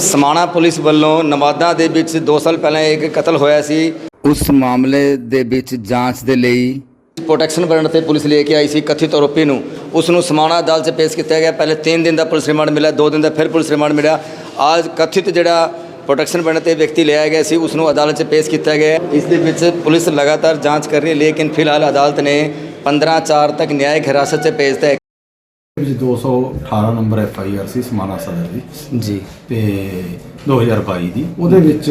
Samana police ਵੱਲੋਂ ਨਵਾਦਾ ਦੇ ਵਿੱਚ 2 ਸਾਲ ਪਹਿਲਾਂ ਇੱਕ ਕਤਲ ਹੋਇਆ ਸੀ। ਉਸ ਮਾਮਲੇ ਦੇ ਵਿੱਚ ਜਾਂਚ ਦੇ ਲਈ ਪ੍ਰੋਟੈਕਸ਼ਨ ਵਾਰੰਟ ਤੇ ਪੁਲਿਸ ਲੈ ਕੇ ਆਈ ਸੀ ਕਥਿਤ ਆਰੋਪੀ ਨੂੰ। ਉਸ ਨੂੰ ਸਮਾਣਾ ਅਦਾਲਤ 'ਚ ਪੇਸ਼ ਕੀਤਾ ਗਿਆ। ਪਹਿਲੇ 3 ਦਿਨ ਦਾ ਪੁਲਿਸ ਰਿਮਾਂਡ ਮਿਲਿਆ 2 ਦਿਨ ਦਾ ਫਿਰ ਪੁਲਿਸ ਰਿਮਾਂਡ ਮਿਲਿਆ। ਅੱਜ ਕਥਿਤ ਜਿਹੜਾ ਪ੍ਰੋਟੈਕਸ਼ਨ ਵਾਰੰਟ ਤੇ ਵਿਅਕਤੀ ਲਿਆਇਆ ਗਿਆ ਸੀ ਉਸ ਨੂੰ ਅਦਾਲਤ 'ਚ ਪੇਸ਼ ਕੀਤਾ ਗਿਆ। ਇਸ ਦੇ ਵਿੱਚ ਪੁਲਿਸ ਲਗਾਤਾਰ ਜਾਂਚ ਕਰ ਰਹੀ ਹੈ ਲੇਕਿਨ ਫਿਲਹਾਲ ਅਦਾਲਤ ਨੇ 15 4 ਤੱਕ ਨਿਆਇਕ ਹਿਰਾਸਤ 'ਚ ਭੇਜਤਾ ਹੈ। ਵਿੱਚ 218 ਨੰਬਰ ਐਫ ਆਈ ਆਰ ਸੀ ਸਮਾਣਾ ਸਦਰ ਦੀ। ਜੀ। ਤੇ 2022 ਦੀ। ਉਹਦੇ ਵਿੱਚ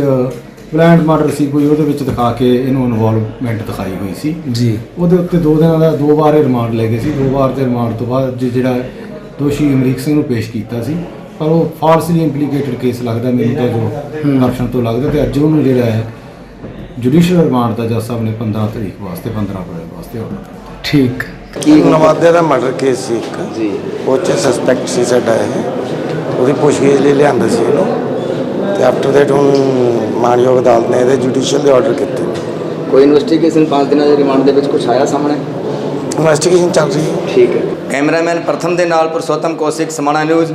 ਪਲਾਂਟ ਮਰਡਰ ਸੀ ਕੋਈ ਉਹਦੇ ਵਿੱਚ ਦਿਖਾ ਕੇ ਇਹਨੂੰ ਇਨਵੋਲਵਮੈਂਟ ਦਿਖਾਈ ਹੋਈ ਸੀ। ਜੀ। ਉਹਦੇ ਉੱਤੇ ਦੋ ਦਿਨਾਂ ਦਾ ਦੋ ਵਾਰ ਰਿਮਾਂਡ ਲੈ ਗਏ ਸੀ। ਦੋ ਵਾਰ ਦੇ ਰਿਮਾਂਡ ਤੋਂ ਬਾਅਦ ਜੇ ਜਿਹੜਾ ਦੋਸ਼ੀ ਅਮਰੀਕ ਸਿੰਘ ਨੂੰ ਪੇਸ਼ ਕੀਤਾ ਸੀ ਪਰ ਉਹ ਫਾਲਸਲੀ ਇੰਪਲੀਕੇਟਡ ਕੇਸ ਲੱਗਦਾ ਮੈਨੂੰ ਤਾਂ ਜੋ ਕਰਪਸ਼ਨ ਤੋਂ ਲੱਗਦਾ ਤੇ ਅੱਜ ਉਹਨੂੰ ਜਿਹੜਾ ਹੈ ਜੁਡੀਸ਼ੀਅਲ ਰਿਮਾਂਡ ਦਾ ਜੱਜ ਸਾਹਿਬ ਨੇ 15 ਤਰੀਕ ਵਾਸਤੇ 15 ਅਪ੍ਰੈਲ ਵਾਸਤੇ ਆਰਡਰ ਠੀਕ। ਨਵਾਦੇ ਦਾ ਮਰਡਰ ਕੇਸ ਸੀ ਇੱਕ। ਜੀ। ਉਹ 'ਚ ਸਸਪੈਕਟ ਸੀ ਸਾਡਾ ਇਹ। ਉਹਦੀ ਪੁੱਛਗਿੱਛ ਲਈ ਲਿਆਂਦਾ ਸੀ ਇਹਨੂੰ। ਤੇ ਆਫਟਰ ਦੈਟ ਹੁਣ ਮਾਨਯੋਗ ਅਦਾਲਤ ਨੇ ਇਹਦੇ ਜੁਡੀਸ਼ੀਅਲ ਦੇ ਆਰਡਰ ਕੀਤੇ। ਕੋਈ ਇਨਵੈਸਟੀਗੇਸ਼ਨ 5 ਦਿਨਾਂ ਦੇ ਰਿਮਾਂਡ ਦੇ ਵਿੱਚ ਕੁਝ ਆਇਆ ਸਾਹਮਣੇ? ਇਨਵੈਸਟੀਗੇਸ਼ਨ ਚੱਲ ਰਹੀ ਹੈ। ਠੀਕ ਹੈ। ਕੈਮਰਾਮੈਨ ਪ੍ਰਥਮ ਦੇ ਨਾਲ ਪੁਰਸ਼ੋਤਮ ਕੌਸ਼ਿਕ ਸਮਾਣਾ ਨਿਊਜ਼